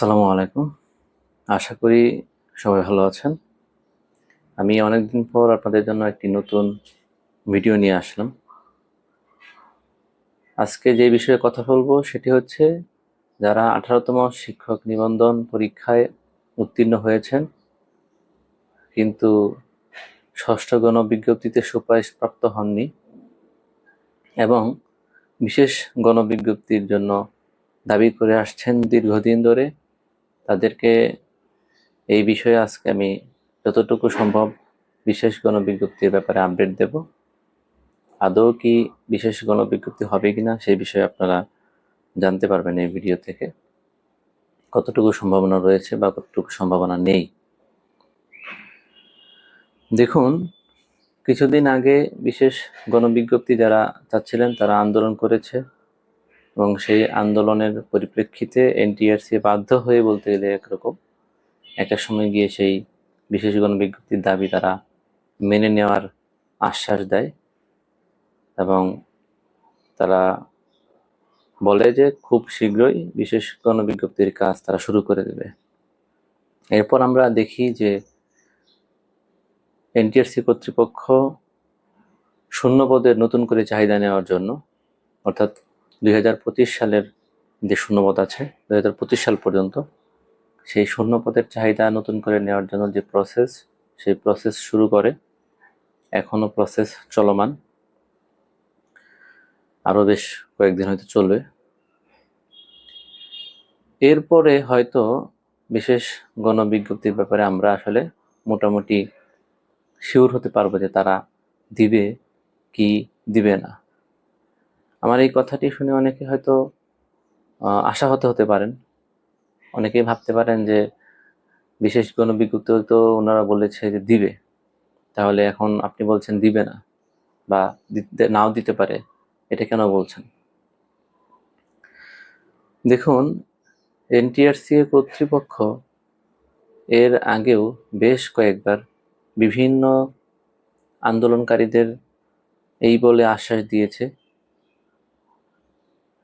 আসসালামু আলাইকুম। আশা করি সবাই ভালো আছেন। আমি অনেকদিন পর আপনাদের জন্য একটি নতুন ভিডিও নিয়ে আসলাম। আজকে যে বিষয়ে কথা বলব সেটি হচ্ছে, যারা আঠারোতম শিক্ষক নিবন্ধন পরীক্ষায় উত্তীর্ণ হয়েছেন, কিন্তু ষষ্ঠ গণবিজ্ঞপ্তিতে সুপারিশপ্রাপ্ত হননি এবং বিশেষ গণবিজ্ঞপ্তির জন্য দাবি করে আসছেন দীর্ঘদিন ধরে তাদেরকে এই বিষয়ে আজকে আমি যতটুকু সম্ভব বিশেষ গণবিজ্ঞপ্তির ব্যাপারে আপডেট দেব। আদৌ কি বিশেষ গণবিজ্ঞপ্তি হবে কিনা সেই বিষয়ে আপনারা জানতে পারবেন এই ভিডিও থেকে। কতটুকু সম্ভাবনা রয়েছে বা কতটুকু সম্ভাবনা নেই। দেখুন, কিছুদিন আগে বিশেষ গণবিজ্ঞপ্তি যারা চাচ্ছিলেন তারা আন্দোলন করেছে। এবং সেই আন্দোলনের পরিপ্রেক্ষিতে এনটিআরসি বাধ্য হয়ে বলতে গেলে একরকম একটা সময় গিয়ে সেই বিশেষ গণবিজ্ঞপ্তির দাবি তারা মেনে নেওয়ার আশ্বাস দেয় এবং তারা বলে যে খুব শীঘ্রই বিশেষ গণবিজ্ঞপ্তির কাজ তারা শুরু করে দেবে। এরপর আমরা দেখি যে এনটিআরসি কর্তৃপক্ষ শূন্য পদের নতুন করে চাহিদা নেওয়ার জন্য, অর্থাৎ দুই হাজার পঁচিশ সালের যে শূন্যপদ আছে দু হাজার পঁচিশ সাল পর্যন্ত, সেই শূন্যপদের চাহিদা নতুন করে নেওয়ার জন্য যে প্রসেস সেই প্রসেস শুরু করে, এখনও প্রসেস চলমান। আরও বেশ কয়েকদিন হয়তো চলবে। এরপরে হয়তো বিশেষ গণবিজ্ঞপ্তির ব্যাপারে আমরা আসলে মোটামুটি শিওর হতে পারব যে তারা দিবে কি দিবে না। আমার এই কথাটি শুনে অনেকে হয়তো আশাহত হতে পারেন। অনেকেই ভাবতে পারেন যে, বিশেষ কোনো বিজ্ঞপ্তি তো ওনারা বলেছে যে দিবে। তাহলে এখন আপনি বলছেন দিবে না, বা দিতে, নাও দিতে পারে, এটা কেন বলছেন? দেখুন, এনটিআরসি কর্তৃপক্ষ এর আগেও বেশ কয়েকবার বিভিন্ন আন্দোলনকারীদের এই বলে আশ্বাস দিয়েছে।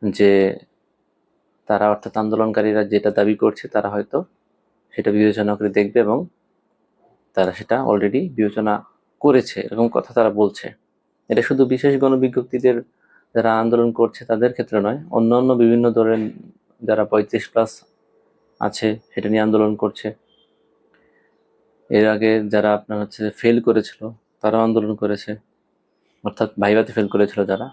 যে তারা অর্থাৎ আন্দোলনকারীরা যেটা দাবি করছে তারা হয়তো সেটা বিবেচনা করে দেখবে এবং তারা সেটা অলরেডি বিবেচনা করেছে, এরকম কথা তারা বলছে। এটা শুধু বিশেষ গণবিজ্ঞপ্তিদের যারা আন্দোলন করছে তাদের ক্ষেত্রে নয়, অন্য অন্য বিভিন্ন ধরনের যারা পঁয়ত্রিশ প্লাস আছে সেটা নিয়ে আন্দোলন করছে। এর আগে যারা আপনার হচ্ছে ফেল করেছিল, তারাও আন্দোলন করেছে। অর্থাৎ ভাইভাতে ফেল করেছিল যারা।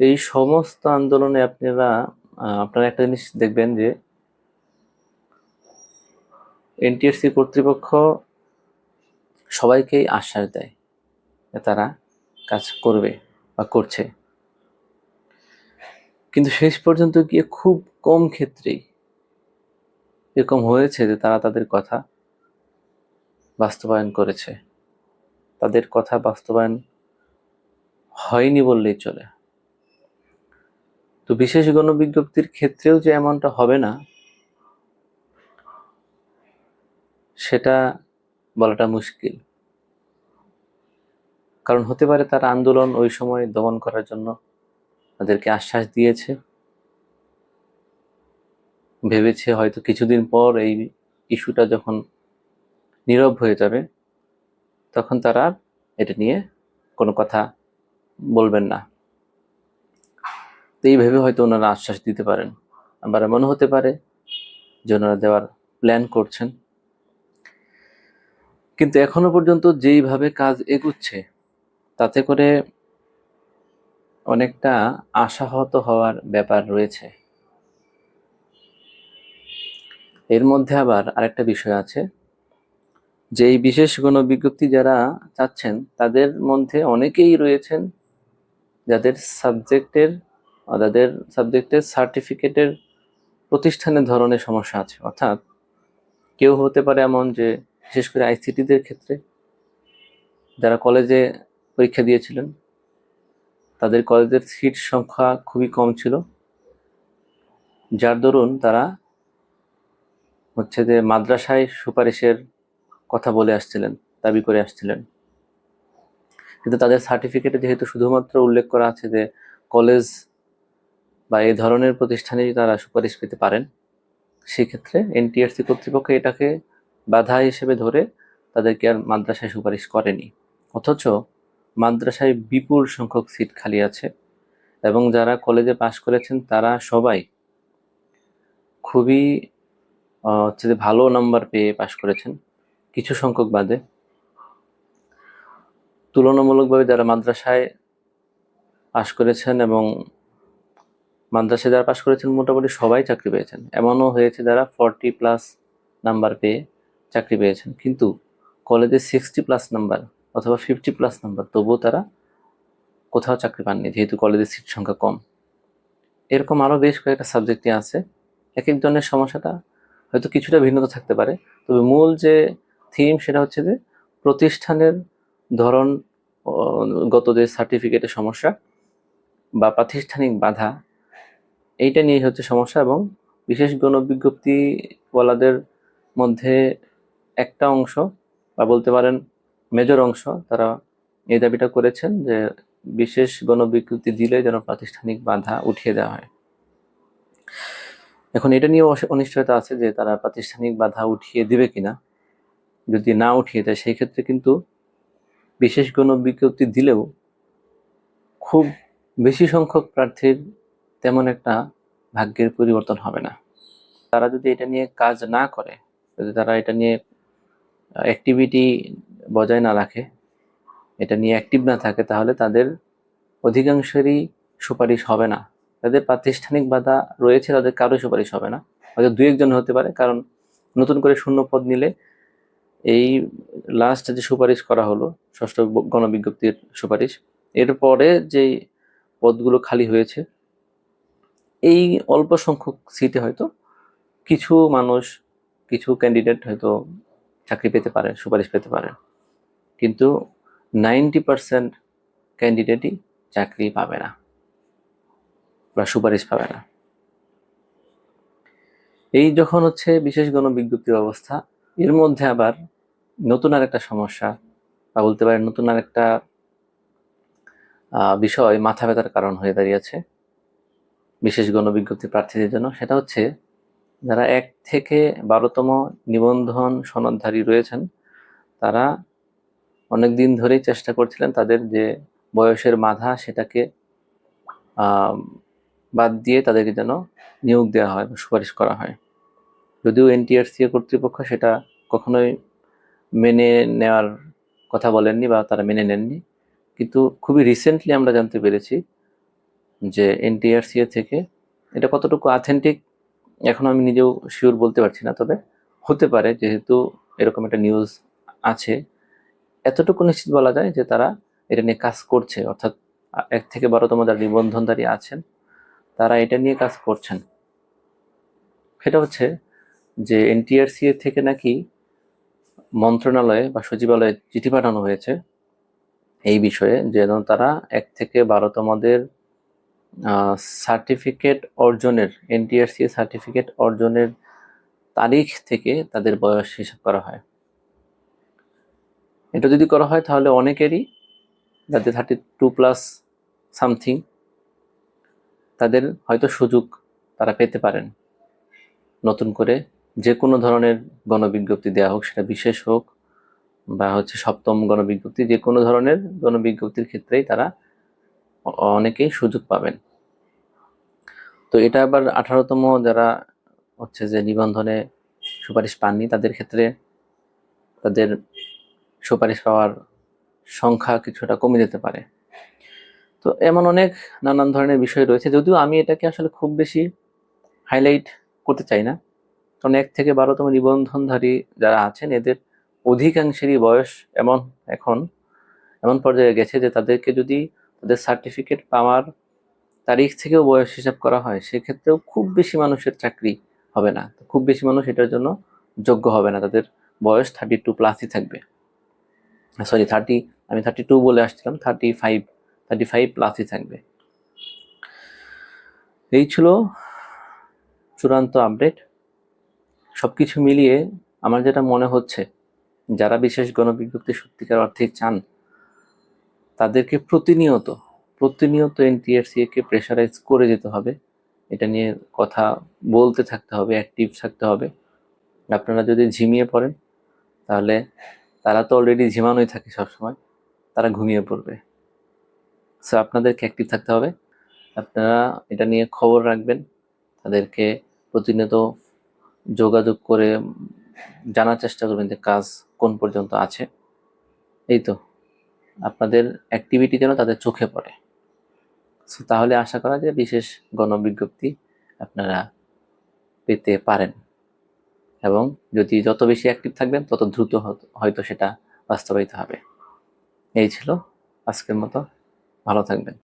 এই সমস্ত আন্দোলনে আপনারা আপনারা একটা জিনিস দেখবেন যে এনটিএসসি কর্তৃপক্ষ সবাইকেই আশ্বাস দেয় তারা কাজ করবে বা করছে। কিন্তু শেষ পর্যন্ত গিয়ে খুব কম ক্ষেত্রেই এরকম হয়েছে যে তারা তাদের কথা বাস্তবায়ন করেছে। তাদের কথা বাস্তবায়ন হয়নি বললেই চলে। তো বিশেষ গণবিজ্ঞপ্তির ক্ষেত্রেও যে এমনটা হবে না, সেটা বলাটা মুশকিল। কারণ হতে পারে তার আন্দোলন ওই সময় দমন করার জন্য তাদেরকে আশ্বাস দিয়েছে। ভেবেছে হয়তো কিছুদিন পর এই ইস্যুটা যখন নীরব হয়ে যাবে, তখন তারা এটা নিয়ে কোনো কথা বলবেন না। তো এই ভেবে হয়তো ওনারা আশ্বাস দিতে পারেন। আবার এমন হতে পারে যে ওনারা দেওয়ার প্ল্যান করছেন। কিন্তু এখনও পর্যন্ত যেইভাবে কাজ এগুচ্ছে, তাতে করে অনেকটা আশাহত হওয়ার ব্যাপার রয়েছে। এর মধ্যে আবার আরেকটা বিষয় আছে, যে এই বিশেষ কোনো বিজ্ঞপ্তি যারা চাচ্ছেন, তাদের মধ্যে অনেকেই রয়েছেন যাদের সাবজেক্টের তাদের সাবজেক্টের সার্টিফিকেটের প্রতিষ্ঠানের ধরনের সমস্যা আছে। অর্থাৎ কেউ হতে পারে এমন যে, বিশেষ করে আইসিটিদের ক্ষেত্রে যারা কলেজে পরীক্ষা দিয়েছিলেন, তাদের কলেজের সিট সংখ্যা খুবই কম ছিল। যার দরুন তারা হচ্ছে যে, মাদ্রাসায় সুপারিশের কথা বলে আসছিলেন, দাবি করে আসছিলেন। কিন্তু তাদের সার্টিফিকেটে যেহেতু শুধুমাত্র উল্লেখ করা আছে যে কলেজ বা এই ধরনের প্রতিষ্ঠানেই তারা সুপারিশ পেতে পারেন, সেক্ষেত্রে এনটিআরসি কর্তৃপক্ষ এটাকে বাধা হিসেবে ধরে তাদেরকে আর মাদ্রাসায় সুপারিশ করেনি। অথচ মাদ্রাসায় বিপুল সংখ্যক সিট খালি আছে এবং যারা কলেজে পাশ করেছেন তারা সবাই খুবই হচ্ছে যে ভালো নাম্বার পেয়ে পাশ করেছেন কিছু সংখ্যক বাদে। তুলনামূলকভাবে যারা মাদ্রাসায় পাশ করেছেন এবং মাদ্রাসায় যারা পাশ করেছেন, মোটামুটি সবাই চাকরি পেয়েছেন। এমনও হয়েছে যারা ফর্টি প্লাস নাম্বার পেয়ে চাকরি পেয়েছেন। কিন্তু কলেজে সিক্সটি প্লাস নাম্বার অথবা ফিফটি প্লাস নাম্বার তবুও তারা কোথাও চাকরি পাননি, যেহেতু কলেজের সিট সংখ্যা কম। এরকম আরও বেশ কয়েকটা সাবজেক্টই আছে। এক একজনের সমস্যাটা হয়তো কিছুটা ভিন্নতা থাকতে পারে। তবে মূল যে থিম সেটা হচ্ছে যে প্রতিষ্ঠানের ধরন গত যে সার্টিফিকেটের সমস্যা বা প্রাতিষ্ঠানিক বাধা এইটা নিয়ে হচ্ছে সমস্যা এবং বিশেষ গণবিজ্ঞপ্তিওয়ালাদের মধ্যে একটা অংশ বা বলতে পারেন মেজর অংশ তারা এই দাবিটা করেছেন যে বিশেষ গণবিজ্ঞপ্তি দিলে যেন প্রাতিষ্ঠানিক বাধা উঠিয়ে দেওয়া হয়। এখন এটা নিয়ে অনিশ্চয়তা আছে যে তারা প্রাতিষ্ঠানিক বাধা উঠিয়ে দিবে কিনা। যদি না উঠিয়ে দেয়, সেই ক্ষেত্রে কিন্তু বিশেষ গণবিজ্ঞপ্তি দিলেও খুব বেশি সংখ্যক প্রার্থীর তেমন একটা ভাগ্যের পরিবর্তন হবে না। তারা যদি এটা নিয়ে কাজ না করে, যদি তারা এটা নিয়ে অ্যাক্টিভিটি বজায় না রাখে, এটা নিয়ে অ্যাক্টিভ না থাকে, তাহলে তাদের অধিকাংশেরই সুপারিশ হবে না। তাদের প্রাতিষ্ঠানিক বাধা রয়েছে, তাদের কারও সুপারিশ হবে না। হয়তো দু একজন হতে পারে, কারণ নতুন করে শূন্য পদ নিলে এই লাস্ট যে সুপারিশ করা হলো, ষষ্ঠ গণবিজ্ঞপ্তির সুপারিশ, এরপরে যেই পদগুলো খালি হয়েছে এই অল্প সংখ্যক সিটে হয়তো কিছু মানুষ, কিছু ক্যান্ডিডেট হয়তো চাকরি পেতে পারে, সুপারিশ পেতে পারে। কিন্তু নাইনটি পার্সেন্ট ক্যান্ডিডেটই চাকরি পাবে না বা সুপারিশ পাবে না। এই যখন হচ্ছে বিশেষ গণবিজ্ঞপ্তির অবস্থা, এর মধ্যে আবার নতুন আর একটা সমস্যা বা বলতে পারেন নতুন আর একটা বিষয় মাথা ব্যথার কারণ হয়ে দাঁড়িয়েছে বিশেষ গণবিজ্ঞপ্তি প্রার্থীদের জন্য, সেটা হচ্ছে যারা এক থেকে বারোতম নিবন্ধন সনদধারী রয়েছেন, তারা অনেক দিন ধরেই চেষ্টা করছিলেন তাদের যে বয়সের বাধা সেটাকে বাদ দিয়ে তাদেরকে যেন নিয়োগ দেওয়া হয় সুপারিশ করা হয়। যদিও এনটিআরসি কর্তৃপক্ষ সেটা কখনোই মেনে নেওয়ার কথা বলেননি বা তারা মেনে নেননি, কিন্তু খুবই রিসেন্টলি আমরা জানতে পেরেছি যে এনটিআরসিএ থেকে, এটা কতটুকু অথেন্টিক এখন আমি নিজেও শিওর বলতে পারছি না, তবে হতে পারে যেহেতু এরকম একটা নিউজ আছে। এতটুকু নিশ্চিত বলা যায় যে তারা এটা নিয়ে কাজ করছে, অর্থাৎ এক থেকে বারোতম যারা নিবন্ধনধারী আছেন, তারা এটা নিয়ে কাজ করছেন। সেটা হচ্ছে যে এনটিআরসিএ থেকে নাকি মন্ত্রণালয়ে বা সচিবালয়ে চিঠি পাঠানো হয়েছে এই বিষয়ে, যেন তারা এক থেকে বারোতমদের সার্টিফিকেট অর্জনের এনটিআরসি সার্টিফিকেট অর্জনের তারিখ থেকে তাদের বয়স হিসাব করা হয়। এটা যদি করা হয় তাহলে অনেকেরই যাদের থার্টি টু প্লাস সামথিং তাদের হয়তো সুযোগ তারা পেতে পারেন। নতুন করে যে কোনো ধরনের গণবিজ্ঞপ্তি দেওয়া হোক, সেটা বিশেষ হোক, বা হচ্ছে সপ্তম গণবিজ্ঞপ্তি, যে কোনো ধরনের গণবিজ্ঞপ্তির ক্ষেত্রেই তারা অনেকেই সুযোগ পাবেন। তো এটা আবার আঠারোতম যারা হচ্ছে যে নিবন্ধনে সুপারিশ পাননি, তাদের ক্ষেত্রে তাদের সুপারিশ পাওয়ার সংখ্যা কিছুটা কমে যেতে পারে। তো এমন অনেক নানান ধরনের বিষয় রয়েছে, যদিও আমি এটাকে আসলে খুব বেশি হাইলাইট করতে চাই না। কারণ এক থেকে বারোতম নিবন্ধনধারী যারা আছেন, এদের অধিকাংশেরই বয়স এমন এখন, এমন পর্যায়ে গেছে যে তাদেরকে যদি তাদের সার্টিফিকেট পাওয়ার তারিখ থেকেও বয়স হিসাব করা হয়, সেক্ষেত্রেও খুব বেশি মানুষের চাকরি হবে না। খুব বেশি মানুষ এটার জন্য যোগ্য হবে না। তাদের বয়স থার্টি টু প্লাসই থাকবে। সরি থার্টি আমি থার্টি টু বলে আসছিলাম থার্টি ফাইভ থার্টি ফাইভ প্লাসই থাকবে। এই ছিল চূড়ান্ত আপডেট সব কিছু মিলিয়ে আমার যেটা মনে হচ্ছে, যারা বিশেষ গণবিজ্ঞপ্তি সত্যিকার অর্থে চান তাদেরকে প্রতিনিয়ত প্রতিনিয়ত এনটিআরসিএ কে প্রেশারাইজ করে যেতে হবে। এটা নিয়ে কথা বলতে থাকতে হবে অ্যাক্টিভ থাকতে হবে। আপনারা যদি ঝিমিয়ে পড়েন, তাহলে তারা তো অলরেডি ঝিমানোই থাকে সবসময়, তারা ঘুমিয়ে পড়বে। সো আপনাদেরকে অ্যাক্টিভ থাকতে হবে। আপনারা এটা নিয়ে খবর রাখবেন, তাদেরকে প্রতিনিয়ত যোগাযোগ করে জানার চেষ্টা করবেন যে কাজ কোন পর্যন্ত আছে। এই তো। আপনাদের অ্যাক্টিভিটি যেন তাদের চোখে পড়ে। সো তাহলে আশা করা যায় বিশেষ গণবিজ্ঞপ্তি আপনারা পেতে পারেন। এবং যদি যত বেশি অ্যাক্টিভ থাকবেন, তত দ্রুত হয়তো সেটা বাস্তবায়িত হবে। এই ছিল আজকের মতো। ভালো থাকবেন।